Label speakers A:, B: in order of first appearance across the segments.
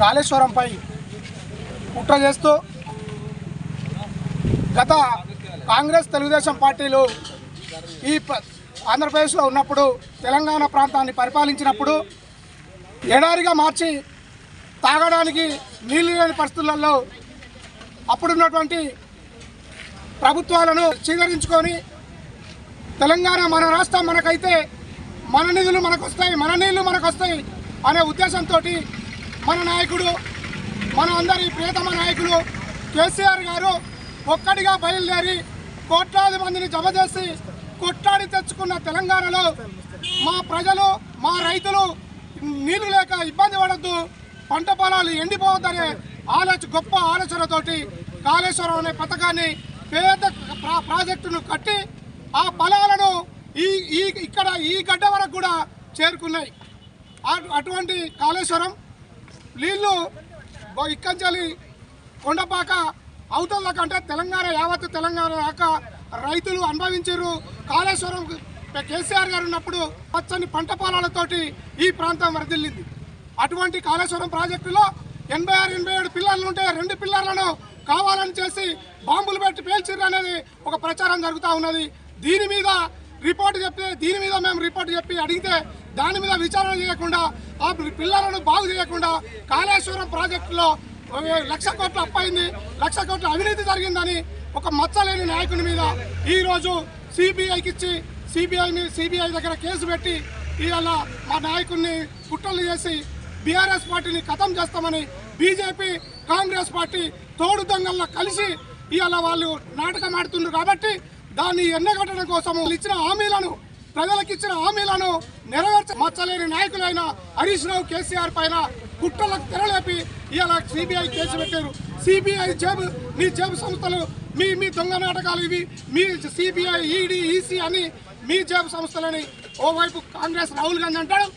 A: కాళేశ్వరంపై కుట్ర చేస్తూ గత కాంగ్రెస్ తెలుగుదేశం పార్టీలు ఈ ప- ఆంధ్రప్రదేశ్లో ఉన్నప్పుడు తెలంగాణ ప్రాంతాన్ని పరిపాలించినప్పుడు ఎడారిగా మార్చి తాగడానికి నీళ్ళు లేని పరిస్థితులలో అప్పుడున్నటువంటి ప్రభుత్వాలను చీదరించుకొని తెలంగాణ మన రాష్ట్రం మనకైతే మన నిధులు మనకు వస్తాయి మన నీళ్ళు మనకు వస్తాయి అనే ఉద్దేశంతో మన నాయకుడు మన అందరి ప్రియతమ నాయకులు కేసీఆర్ గారు ఒక్కడిగా బయలుదేరి కోట్లాది మందిని జమ చేసి కొట్లాడి తెచ్చుకున్న తెలంగాణలో మా ప్రజలు మా రైతులు నీళ్ళు లేక ఇబ్బంది పడద్దు పంట పొలాలు ఎండిపోవద్దనే ఆలోచన గొప్ప ఆలోచనతోటి కాళేశ్వరం అనే పథకాన్ని పేద ప్రాజెక్టును కట్టి ఆ పొలాలను ఈ ఈ ఇక్కడ ఈ గడ్డ వరకు కూడా చేరుకున్నాయి. అటు- అటువంటి కాళేశ్వరం నీళ్ళు బ- కొండపాక అవతల దాకా అంటే తెలంగాణ యావత్తు తెలంగాణ దాకా రైతులు అనుభవించారు కాళేశ్వరం కేసీఆర్ గారు ఉన్నప్పుడు పచ్చని పంట పొలాలతోటి ఈ ప్రాంతం వరదిల్లింది. అటువంటి కాళేశ్వరం ప్రాజెక్టులో ఎనభై ఆరు ఎనభై ఏడు పిల్లర్లు ఉంటే రెండు పిల్లర్లను కావాలని చేసి బాంబులు పెట్టి పేల్చిర్రు అనేది ఒక ప్రచారం జరుగుతూ ఉన్నది. దీని మీద రిపోర్ట్ చెప్పి దీని మీద మేము రిపోర్ట్ చెప్పి అడిగితే దాని మీద విచారణ చేయకుండా ఆ పిల్లలను బాగు చేయకుండా కాళేశ్వరం ప్రాజెక్టులో లక్ష కోట్లు అప్పైంది లక్ష కోట్ల అవినీతి జరిగిందని ఒక మచ్చలేని నాయకుని మీద ఈరోజు సిబిఐకి ఇచ్చి సిబిఐని సిబిఐ దగ్గర కేసు పెట్టి ఇవాళ మా నాయకుడిని కుట్రలు చేసి బీఆర్ఎస్ పార్టీని ఖతం చేస్తామని బీజేపీ కాంగ్రెస్ పార్టీ తోడు దొంగల్లో కలిసి ఇవాళ వాళ్ళు నాటకం ఆడుతున్నారు కాబట్టి దాన్ని ఎండగట్టడం కోసం వాళ్ళు ఇచ్చిన హామీలను ప్రజలకు ఇచ్చిన హామీలను నెరవేర్చ నాయకులైన హరీష్ రావు కేసీఆర్ పైన కుట్రలకు తెరలేపి ఇలా సిబిఐ కేసు పెట్టారు. సిబిఐ జేబు మీ జేబు సంస్థలు మీ మీ దొంగ నాటకాలు ఇవి. మీ సిబిఐ ఈడీ ఈసీ అని మీ జేబు సంస్థలని ఓవైపు కాంగ్రెస్ రాహుల్ గాంధీ అంటాడు.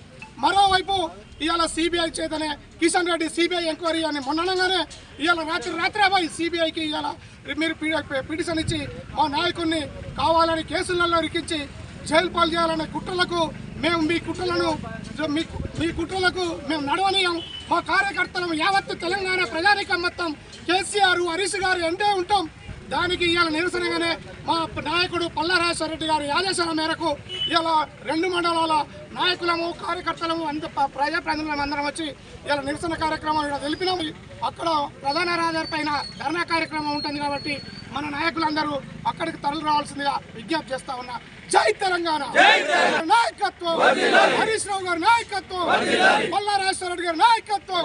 A: మరోవైపు ఇవాళ సిబిఐ చేతనే కిషన్ రెడ్డి సిబిఐ ఎంక్వైరీ అని మొన్ననగానే ఇవాళ రాత్రి రాత్రే పోయి సిబిఐకి ఇవాళ మీరు పిటిషన్ ఇచ్చి మా నాయకుడిని కావాలని కేసులలో ఇరికించి జైలు పాలు చేయాలనే కుట్రలకు మేము మీ కుట్రలను మీ మీ కుట్రలకు మేము నడవనీయం. మా కార్యకర్తలను యావత్తు తెలంగాణ ప్రజానికం మొత్తం కేసీఆర్ హరీష్ గారు ఎంటే ఉంటాం. దానికి ఇవాళ నిరసనగానే మా నాయకుడు పల్లారాజేశ్వర రెడ్డి గారి ఆదేశాల మేరకు ఇవాళ రెండు మండలాల నాయకులము కార్యకర్తలము అంత ప్రజాప్రతినిధులం అందరం వచ్చి ఇవాళ నిరసన కార్యక్రమం ఇక్కడ తెలిపినాము అక్కడ ప్రధాన రహదారి పైన ధర్నా కార్యక్రమం ఉంటుంది కాబట్టి మన నాయకులందరూ అక్కడికి తరలి రావాల్సిందిగా విజ్ఞప్తి చేస్తా ఉన్నా. జై తెలంగాణ! నాయకత్వం! హరీష్ రావు గారి నాయకత్వం! పల్లారాజేశ్వర రెడ్డి గారి నాయకత్వం!